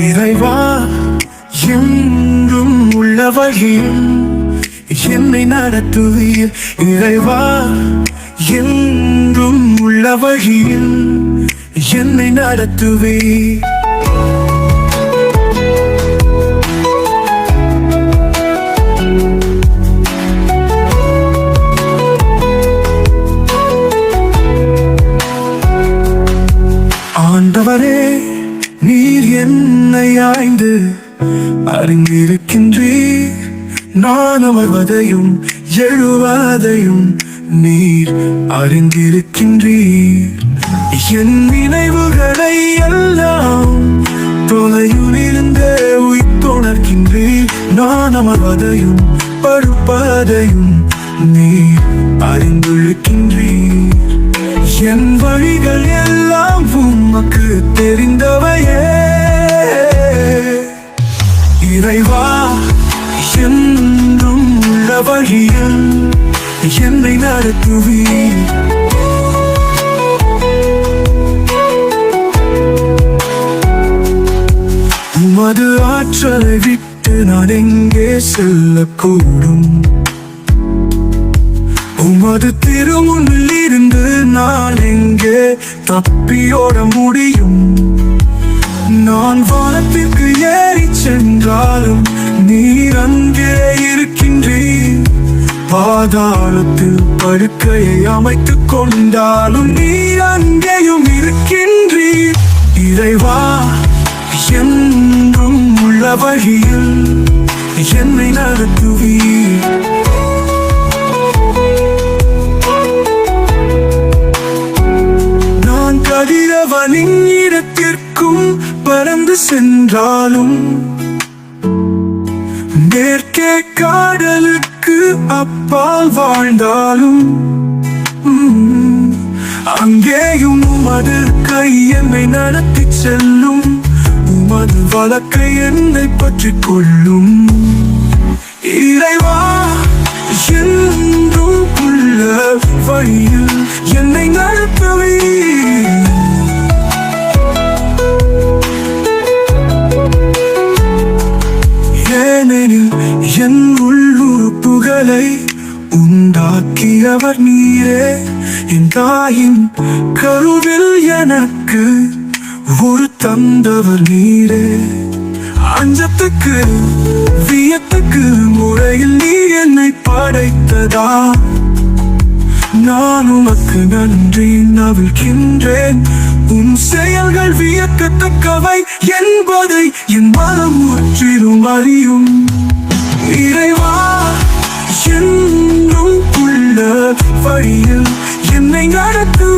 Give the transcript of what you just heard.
இறைவா எங்கும் உள்ள வழியும் என்னை நடத்துவீர். இறைவா எங்கும் உள்ள வழியில் என்னை நடத்துவீர். ஆண்டவரே நீர் என்னை ஆய்ந்து அறிந்திருக்கின்றீர். நான் அமர்வதையும் எழுவதையும் நீர் அறிந்திருக்கின்றீர். என் நினைவுகளை எல்லாம் தொலையில் இருந்தே உயிர்த்துணர்கின்றீர் நான் அமர்வதையும் படுப்பதையும் நீர் அறிந்திருக்கின்றீர். என் வழிகள் எல்லாம் உமக்கு தெரிந்தவையே. இறைவா என்றும் உள்ள வழியில் என்னை நடத்துவி உமது ஆற்றலை விட்டு நான் எங்கே செல்லக்கூடும்? உமது திருமுன்னில் இருந்து நான் எங்கே தப்பியோட முடியும்? நான் வானத்திற்கு ஏறி சென்றாலும் நீர் அங்கே இருக்கின்றீர். பாதாளத்தில் படுக்கையை அமைத்துக் கொண்டாலும் நீர் அங்கேயும் இருக்கின்றீர். இறைவா என்றும் உள்ள வழியில் என்னை நடத்துவீர். சென்றாலும் மேற்கே காடலுக்கு அப்பால் வாழ்ந்தாலும் அங்கேயும் உமது கை என்னை நடத்தி செல்லும் உமது வழக்கை என்னை பற்றி கொள்ளும். இறைவா என்றும் உள்ள வழியில் என்னை நடத்தவே ஏனெனில் என் உள்ளுறுப்புகளை உண்டாக்கியவர் நீரே என் தாயின் கருவில் எனக்கு ஒரு தந்தவர் நீரே. அஞ்சத்துக்கு வியத்துக்கு முறையில் நீ என்னை படைத்ததா? நான் உனக்கு நன்றி நவிழ்கின்றேன். உன் செயல்கள் வியக்கத்தக்கவை என்பதை என் முற்றிலும் அறியும். இறைவா என்னும் உள்ள வழியில் என்னை நடத்தும்.